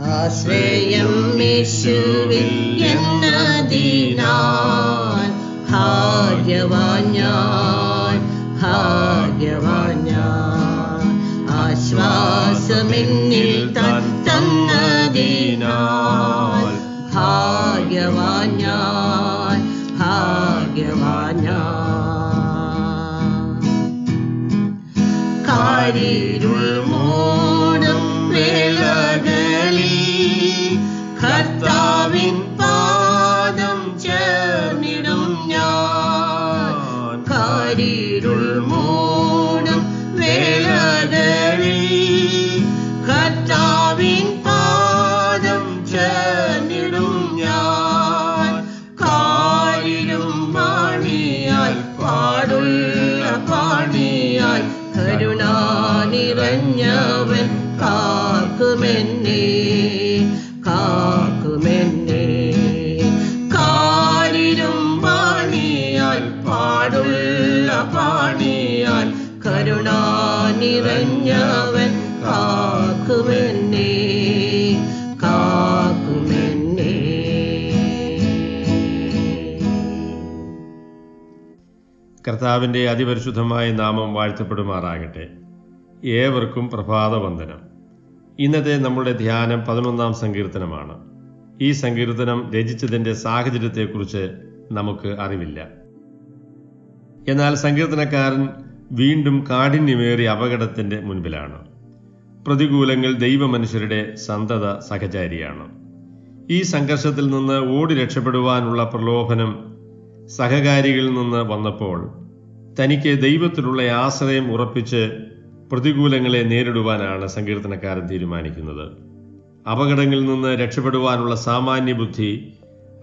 ആശ്രയം യേശുവിൽ എന്നതിനാൽ ഭാഗ്യവാൻ ഞാൻ ഭാഗ്യവാൻ ഞാൻ ആശ്വാസമെന്നിൽ ചേർന്നിടും ഞാൻ കർത്താവിന്റെ അതിപരിശുദ്ധമായ നാമം വാഴ്ത്തപ്പെടുമാറാകട്ടെ. ഏവർക്കും പ്രഭാതവന്ദനം. ഇന്നത്തെ നമ്മുടെ ധ്യാനം പതിനൊന്നാം സങ്കീർത്തനമാണ്. ഈ സങ്കീർത്തനം രചിച്ചതിന്റെ സാഹചര്യത്തെക്കുറിച്ച് നമുക്ക് അറിവില്ല. എന്നാൽ സങ്കീർത്തനക്കാരൻ വീണ്ടും കാഠിന്യമേറിയ അപകടത്തിന്റെ മുൻപിലാണ്. പ്രതികൂലങ്ങൾ ദൈവമനുഷ്യരുടെ സന്തത സഹചാരിയാണ്. ഈ സംഘർഷത്തിൽ നിന്ന് ഓടി രക്ഷപ്പെടുവാനുള്ള പ്രലോഭനം സഹകാരികളിൽ നിന്ന് വന്നപ്പോൾ തനിക്ക് ദൈവത്തിലുള്ള ആശ്രയം ഉറപ്പിച്ച് പ്രതികൂലങ്ങളെ നേരിടുവാനാണ് സങ്കീർത്തനക്കാരൻ തീരുമാനിക്കുന്നത്. അപകടങ്ങളിൽ നിന്ന് രക്ഷപ്പെടുവാനുള്ള സാമാന്യ ബുദ്ധി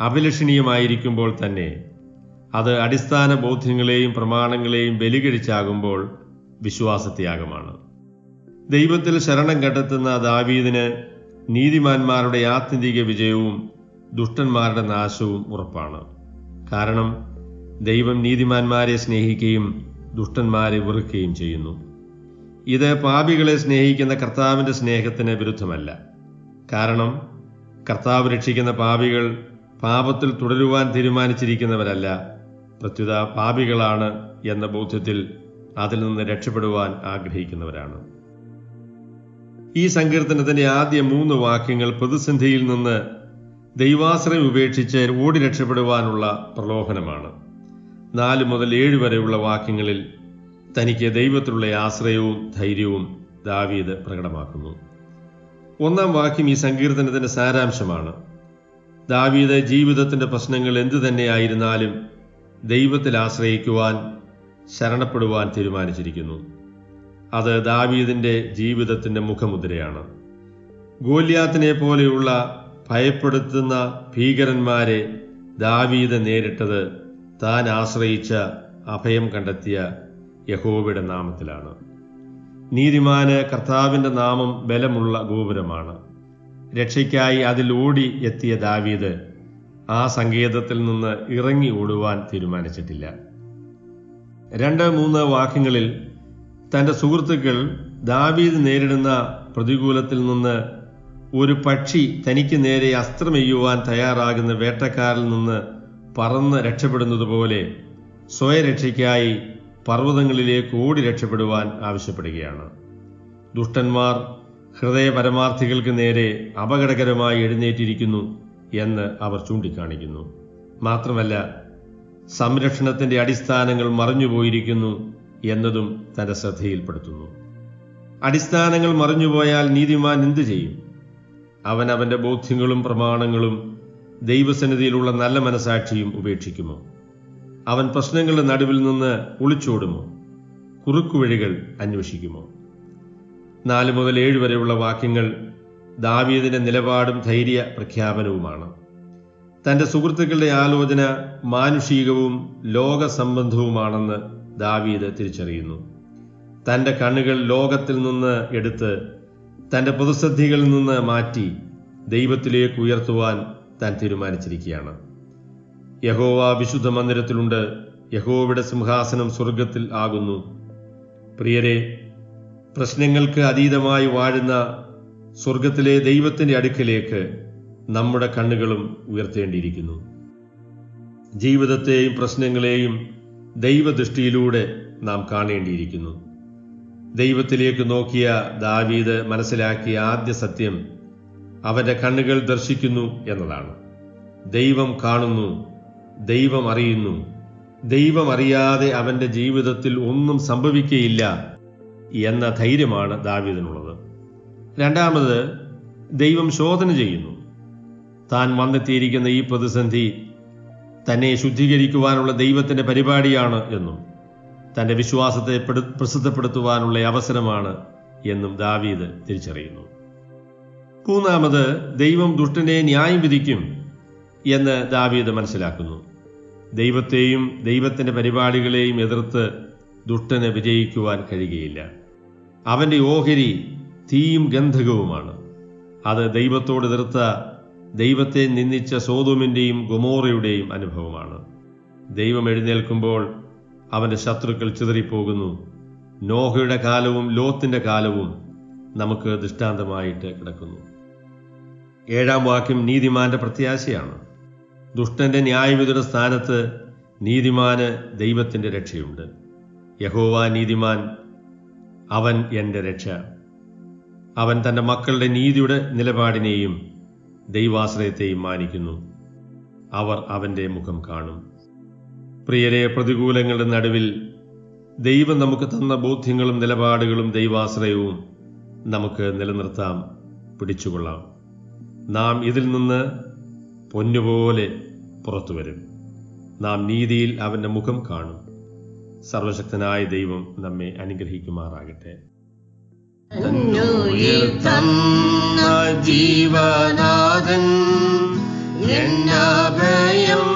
അഭിലഷണീയമായിരിക്കുമ്പോൾ തന്നെ അത് അടിസ്ഥാന ബോധ്യങ്ങളെയും പ്രമാണങ്ങളെയും ബലികഴിച്ചാകുമ്പോൾ വിശ്വാസത്യാഗമാണ്. ദൈവത്തിൽ ശരണം കണ്ടെത്തുന്ന ദാവീദിന് നീതിമാന്മാരുടെ ആത്യന്തിക വിജയവും ദുഷ്ടന്മാരുടെ നാശവും ഉറപ്പാണ്. കാരണം ദൈവം നീതിമാന്മാരെ സ്നേഹിക്കുകയും ദുഷ്ടന്മാരെ വെറുക്കുകയും ചെയ്യുന്നു. ഇത് പാപികളെ സ്നേഹിക്കുന്ന കർത്താവിന്റെ സ്നേഹത്തിന് വിരുദ്ധമല്ല. കാരണം കർത്താവ് രക്ഷിക്കുന്ന പാപികൾ പാപത്തിൽ തുടരുവാൻ തീരുമാനിച്ചിരിക്കുന്നവരല്ല. പ്രത്യുത പാപികളാണ് എന്ന ബോധ്യത്തിൽ അതിൽ നിന്ന് രക്ഷപ്പെടുവാൻ ആഗ്രഹിക്കുന്നവരാണ്. ഈ സങ്കീർത്തനത്തിന്റെ ആദ്യ മൂന്ന് വാക്യങ്ങൾ പ്രതിസന്ധിയിൽ നിന്ന് ദൈവാശ്രയം ഉപേക്ഷിച്ച് ഓടി രക്ഷപ്പെടുവാനുള്ള പ്രലോഭനമാണ്. നാല് മുതൽ ഏഴ് വരെയുള്ള വാക്യങ്ങളിൽ തനിക്ക് ദൈവത്തിലുള്ള ആശ്രയവും ധൈര്യവും ദാവീദ് പ്രകടമാക്കുന്നു. ഒന്നാം വാക്യം ഈ സങ്കീർത്തനത്തിന്റെ സാരാംശമാണ്. ദാവീദ് ജീവിതത്തിന്റെ പ്രശ്നങ്ങൾ എന്തു തന്നെയായിരുന്നാലും ദൈവത്തിൽ ആശ്രയിക്കുവാൻ ശരണപ്പെടുവാൻ തീരുമാനിച്ചിരിക്കുന്നു. അത് ദാവീദിന്റെ ജീവിതത്തിന്റെ മുഖമുദ്രയാണ്. ഗോല്യാത്തിനെ പോലെയുള്ള ഭയപ്പെടുത്തുന്ന ഭീകരന്മാരെ ദാവീദ് നേരിട്ടത് താൻ ആശ്രയിച്ച അഭയം കണ്ടെത്തിയ യഹോവയുടെ നാമത്തിലാണ്. നീതിമാന് കർത്താവിന്റെ നാമം ബലമുള്ള ഗോപുരമാണ്. രക്ഷയ്ക്കായി അതിൽ എത്തിയ ദാവീദ് ആ സങ്കേതത്തിൽ നിന്ന് ഇറങ്ങി ഓടുവാൻ തീരുമാനിച്ചിട്ടില്ല. രണ്ട് മൂന്ന് വാക്യങ്ങളിൽ തന്റെ സുഹൃത്തുക്കൾ ദാവീദ് നേരിടുന്ന പ്രതികൂലത്തിൽ നിന്ന് ഒരു പക്ഷി തനിക്ക് നേരെ അസ്ത്രമെയ്യുവാൻ തയ്യാറാകുന്ന വേട്ടക്കാരിൽ നിന്ന് പറന്ന് രക്ഷപ്പെടുന്നതുപോലെ സ്വയരക്ഷയ്ക്കായി പർവതങ്ങളിലേക്ക് ഓടി രക്ഷപ്പെടുവാൻ ആവശ്യപ്പെടുകയാണ്. ദുഷ്ടന്മാർ ഹൃദയ പരമാർത്ഥികൾക്ക് നേരെ അപകടകരമായി എഴുന്നേറ്റിരിക്കുന്നു എന്ന് അവർ ചൂണ്ടിക്കാണിക്കുന്നു. മാത്രമല്ല സംരക്ഷണത്തിന്റെ അടിസ്ഥാനങ്ങൾ മറിഞ്ഞുപോയിരിക്കുന്നു എന്നതും തന്റെ ശ്രദ്ധയിൽപ്പെടുത്തുന്നു. അടിസ്ഥാനങ്ങൾ മറിഞ്ഞുപോയാൽ നീതിമാൻ എന്തു ചെയ്യും? അവൻ അവന്റെ ബോധ്യങ്ങളും പ്രമാണങ്ങളും ദൈവസന്നിധിയിലുള്ള നല്ല മനസാക്ഷിയും ഉപേക്ഷിക്കുമോ? അവൻ പ്രശ്നങ്ങളുടെ നടുവിൽ നിന്ന് ഒളിച്ചോടുമോ? കുറുക്കുവഴികൾ അന്വേഷിക്കുമോ? നാല് മുതൽ ഏഴ് വരെയുള്ള വാക്യങ്ങൾ ദാവീദിന്റെ നിലപാടും ധൈര്യ പ്രഖ്യാപനവുമാണ്. തന്റെ സുഹൃത്തുക്കളുടെ ആലോചന മാനുഷികവും ലോകസംബന്ധവുമാണെന്ന് ദാവീദ് തിരിച്ചറിയുന്നു. തന്റെ കണ്ണുകൾ ലോകത്തിൽ നിന്ന് എടുത്ത് തന്റെ പൊതുസദ്ധികളിൽ നിന്ന് മാറ്റി ദൈവത്തിലേക്ക് ഉയർത്തുവാൻ താൻ തീരുമാനിച്ചിരിക്കുകയാണ്. യഹോവ വിശുദ്ധ മന്ദിരത്തിലുണ്ട്. യഹോവയുടെ സിംഹാസനം സ്വർഗത്തിൽ ആകുന്നു. പ്രിയരെ പ്രശ്നങ്ങൾക്ക് അതീതമായി വാഴുന്ന സ്വർഗത്തിലെ ദൈവത്തിന്റെ അടുക്കലേക്ക് നമ്മുടെ കണ്ണുകളും ഉയർത്തേണ്ടിയിരിക്കുന്നു. ജീവിതത്തെയും പ്രശ്നങ്ങളെയും ദൈവദൃഷ്ടിയിലൂടെ നാം കാണേണ്ടിയിരിക്കുന്നു. ദൈവത്തിലേക്ക് നോക്കിയ ദാവീദ് മനസ്സിലാക്കിയ ആദ്യ സത്യം അവന്റെ കണ്ണുകൾ ദർശിക്കുന്നു എന്നതാണ്. ദൈവം കാണുന്നു ദൈവം അറിയുന്നു. ദൈവം അറിയാതെ അവന്റെ ജീവിതത്തിൽ ഒന്നും സംഭവിക്കയില്ല എന്ന ധൈര്യമാണ് ദാവീദിനുള്ളത്. രണ്ടാമത് ദൈവം ശോധന ചെയ്യുന്നു. താൻ വന്നെത്തിയിരിക്കുന്ന ഈ പ്രതിസന്ധി തന്നെ ശുദ്ധീകരിക്കുവാനുള്ള ദൈവത്തിന്റെ പരിപാടിയാണ് എന്നും. തന്റെ വിശ്വാസത്തെ പെടു- പ്രസിദ്ധപ്പെടുത്തുവാനുള്ള അവസരമാണ് എന്നും ദാവീദ് തിരിച്ചറിയുന്നു. മൂന്നാമത് ദൈവം ദുഷ്ടനെ ന്യായം വിധിക്കും എന്ന് ദാവീദ് മനസ്സിലാക്കുന്നു. ദൈവത്തെയും ദൈവത്തിന്റെ പരിപാടികളെയും എതിർത്ത് ദുഷ്ടന് വിജയിക്കുവാൻ കഴിയുകയില്ല. അവന്റെ ഓഹരി തീയും ഗന്ധകവുമാണ്. അത് ദൈവത്തോട് എതിർത്ത ദൈവത്തെ നിന്ദിച്ച സോതോമിന്റെയും ഗൊമോറയുടെയും അനുഭവമാണ്. ദൈവം എഴുന്നേൽക്കുമ്പോൾ അവന്റെ ശത്രുക്കൾ ചിതറിപ്പോകുന്നു. നോഹയുടെ കാലവും ലോത്തിന്റെ കാലവും നമുക്ക് ദൃഷ്ടാന്തമായിട്ട് കിടക്കുന്നു. ഏഴാം വാക്യം നീതിമാന്റെ പ്രത്യാശയാണ്. ദുഷ്ടന്റെ ന്യായവിധിയുടെ സ്ഥാനത്ത് നീതിമാന് ദൈവത്തിന്റെ രക്ഷയുണ്ട്. യഹോവ നീതിമാൻ അവൻ എന്റെ രക്ഷ. അവൻ തന്റെ മക്കളുടെ നീതിയുടെ നിലപാടിനെയും ദൈവാശ്രയത്തെയും മാനിക്കുന്നു. അവർ അവന്റെ മുഖം കാണും. പ്രിയരെ പ്രതികൂലങ്ങളുടെ നടുവിൽ ദൈവം നമുക്ക് തന്ന ബോധ്യങ്ങളും നിലപാടുകളും ദൈവാശ്രയവും നമുക്ക് നിലനിർത്താം പിടിച്ചുകൊള്ളാം. നാം ഇതിൽ നിന്ന് പൊന്നുപോലെ പുറത്തു വരും. നാം നീതിയിൽ അവന്റെ മുഖം കാണും. സർവശക്തനായ ദൈവം നമ്മെ അനുഗ്രഹിക്കുമാറാകട്ടെ. ജീവനാഥൻ എന്നഭയം